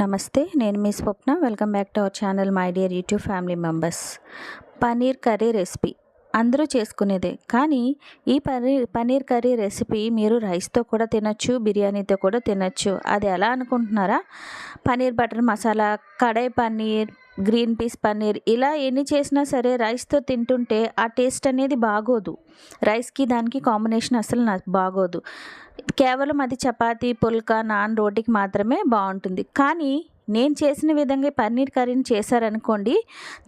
నమస్తే నేను మీ Swapna. Welcome back to our channel my dear YouTube family members. Paneer curry recipe. అందరూ చేసుకునేదే. కానీ ఈ పనీర్ పనీర్ కర్రీ రెసిపీ మీరు రైస్తో కూడా తినచ్చు బిర్యానీతో కూడా తినొచ్చు. అది ఎలా అనుకుంటున్నారా? Paneer butter masala kadai paneer green peas paneer ఇలా ఎన్ని చేసినా సరే రైస్తో తింటుంటే ఆ టేస్ట్ అనేది బాగోదు. రైస్కి దానికి కాంబినేషన్ అసలు నాకు బాగోదు. కేవలం అది చపాతీ పుల్కా నాన్ రోటీకి మాత్రమే బాగుంటుంది. కానీ నేను చేసిన విధంగా పన్నీర్ కర్రీని చేశారనుకోండి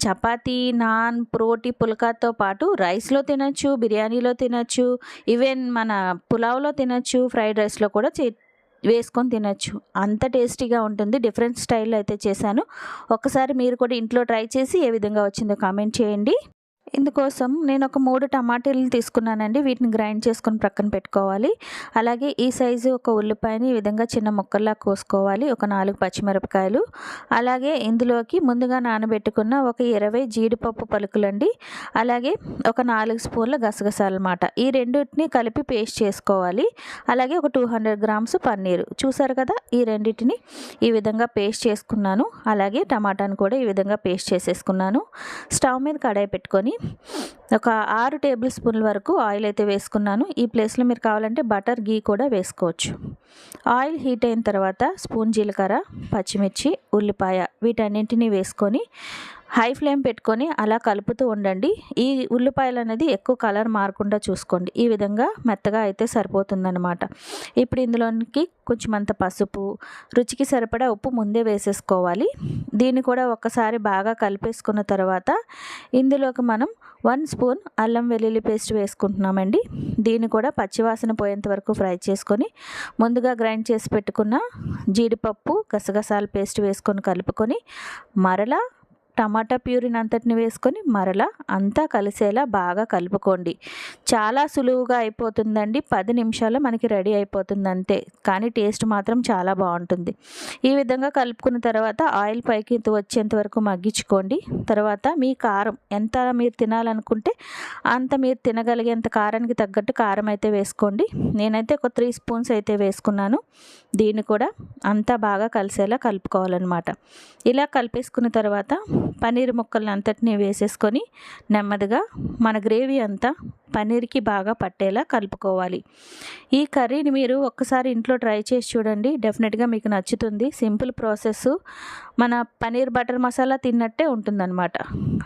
చపాతీ నాన్ ప్రోటీ పుల్కాతో పాటు రైస్లో తినచ్చు బిర్యానీలో తినచ్చు ఈవెన్ మన పులావ్లో తినచ్చు ఫ్రైడ్ రైస్లో కూడా చే వేసుకొని తినచ్చు. అంత టేస్టీగా ఉంటుంది. డిఫరెంట్ స్టైల్లో అయితే చేశాను. ఒకసారి మీరు కూడా ఇంట్లో ట్రై చేసి ఏ విధంగా వచ్చిందో కామెంట్ చేయండి. ఇందుకోసం నేను ఒక మూడు టమాటీలు తీసుకున్నానండి. వీటిని గ్రైండ్ చేసుకొని ప్రక్కన పెట్టుకోవాలి. అలాగే ఈ సైజు ఒక ఉల్లిపాయని ఈ విధంగా చిన్న ముక్కల్లా కోసుకోవాలి. ఒక నాలుగు పచ్చిమిరపకాయలు. అలాగే ఇందులోకి ముందుగా నానబెట్టుకున్న ఒక ఇరవై జీడిపప్పు పలుకులండి. అలాగే ఒక నాలుగు స్పూన్ల గసగసాలు అనమాట ఈ రెండింటిని కలిపి పేస్ట్ చేసుకోవాలి. అలాగే ఒక టూ హండ్రెడ్ గ్రామ్స్ పన్నీరు. చూసారు కదా? ఈ రెండింటిని ఈ విధంగా పేస్ట్ చేసుకున్నాను. అలాగే టమాటాను కూడా ఈ విధంగా పేస్ట్ చేసేసుకున్నాను. స్టవ్ మీద కడాయి పెట్టుకొని ఒక ఆరు టేబుల్ స్పూన్ల వరకు ఆయిల్ అయితే వేసుకున్నాను. ఈ ప్లేస్లో మీరు కావాలంటే బటర్ గీ కూడా వేసుకోవచ్చు. ఆయిల్ హీట్ అయిన తర్వాత స్పూన్ జీలకర్ర పచ్చిమిర్చి ఉల్లిపాయ వీటన్నింటినీ వేసుకొని హై ఫ్లేమ్ పెట్టుకొని అలా కలుపుతూ ఉండండి. ఈ ఉల్లిపాయలు అనేది ఎక్కువ కలర్ మారకుండా చూసుకోండి. ఈ విధంగా మెత్తగా అయితే సరిపోతుందనమాట ఇప్పుడు ఇందులోనికి కొంచెం అంత పసుపు రుచికి సరిపడా ఉప్పు ముందే వేసేసుకోవాలి. దీన్ని కూడా ఒక్కసారి బాగా కలిపేసుకున్న తర్వాత ఇందులోకి మనం వన్ స్పూన్ అల్లం వెల్లుల్లి పేస్ట్ వేసుకుంటున్నామండి. దీన్ని కూడా పచ్చివాసన పోయేంత వరకు ఫ్రై చేసుకొని ముందుగా గ్రైండ్ చేసి పెట్టుకున్న జీడిపప్పు గసగసాల పేస్ట్ వేసుకొని కలుపుకొని మరలా టమాటా ప్యూరిన్ అంతటిని వేసుకొని మరలా అంతా కలిసేలా బాగా కలుపుకోండి. చాలా సులువుగా అయిపోతుందండి. పది నిమిషాల్లో మనకి రెడీ అయిపోతుంది అంతే. కానీ టేస్ట్ మాత్రం చాలా బాగుంటుంది. ఈ విధంగా కలుపుకున్న తర్వాత ఆయిల్ పైకి వచ్చేంత వరకు మగ్గించుకోండి. తర్వాత మీ కారం ఎంత మీరు తినాలనుకుంటే అంత మీరు తినగలిగేంత కారానికి తగ్గట్టు కారం అయితే వేసుకోండి. నేనైతే ఒక త్రీ స్పూన్స్ అయితే వేసుకున్నాను. దీన్ని కూడా అంతా బాగా కలిసేలా కలుపుకోవాలన్నమాట. ఇలా కలిపేసుకున్న తర్వాత పన్నీర్ ముక్కలను అంతటినీ వేసేసుకొని నెమ్మదిగా మన గ్రేవీ అంతా పన్నీర్కి బాగా పట్టేలా కలుపుకోవాలి. ఈ కర్రీని మీరు ఒక్కసారి ఇంట్లో ట్రై చేసి చూడండి. డెఫినెట్గా మీకు నచ్చుతుంది. Simple process. మన పన్నీర్ బటర్ మసాలా తిన్నట్టే ఉంటుందన్నమాట.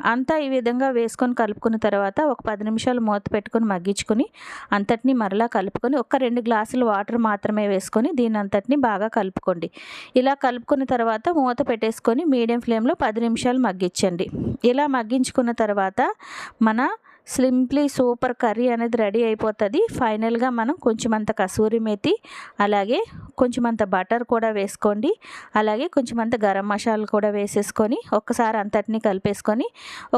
అంతా ఈ విధంగా వేసుకొని కలుపుకున్న తర్వాత ఒక పది నిమిషాలు మూత పెట్టుకొని మగ్గించుకొని అంతటిని మరలా కలుపుకొని ఒక రెండు గ్లాసులు వాటర్ మాత్రమే వేసుకొని దీని అంతటిని బాగా కలుపుకోండి. ఇలా కలుపుకున్న తర్వాత మూత పెట్టేసుకొని మీడియం ఫ్లేమ్లో పది నిమిషాలు మగ్గించండి. ఇలా మగ్గించుకున్న తర్వాత మన సింప్లీ సూపర్ కర్రీ అనేది రెడీ అయిపోతుంది. ఫైనల్గా మనం కొంచెం అంత కసూరి మెతి అలాగే కొంచెం అంత బటర్ కూడా వేసుకోండి. అలాగే కొంచెం అంత గరం మసాలా కూడా వేసేసుకొని ఒక్కసారి అంతటిని కలిపేసుకొని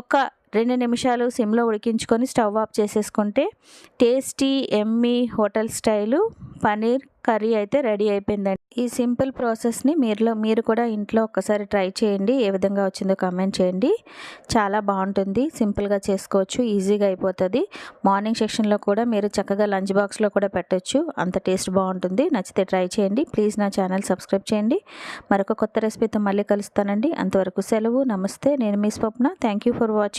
ఒక రెండు నిమిషాలు సిమ్లో ఉడికించుకొని స్టవ్ ఆఫ్ చేసేసుకుంటే టేస్టీ ఎమ్మీ హోటల్ స్టైలు పనీర్ కర్రీ అయితే రెడీ అయిపోయిందండి. ఈ సింపుల్ ప్రాసెస్ని మీరులో మీరు కూడా ఇంట్లో ఒక్కసారి ట్రై చేయండి. ఏ విధంగా వచ్చిందో కామెంట్ చేయండి. చాలా బాగుంటుంది. సింపుల్గా చేసుకోవచ్చు. ఈజీగా అయిపోతుంది. మార్నింగ్ సెక్షన్లో కూడా మీరు చక్కగా లంచ్ బాక్స్లో కూడా పెట్టచ్చు. అంత టేస్ట్ బాగుంటుంది. నచ్చితే ట్రై చేయండి. ప్లీజ్ నా ఛానల్ సబ్స్క్రైబ్ చేయండి. మరొక కొత్త రెసిపీతో మళ్ళీ కలుస్తానండి. అంతవరకు సెలవు. నమస్తే. నేను మీ Swapna. Thank you for watching.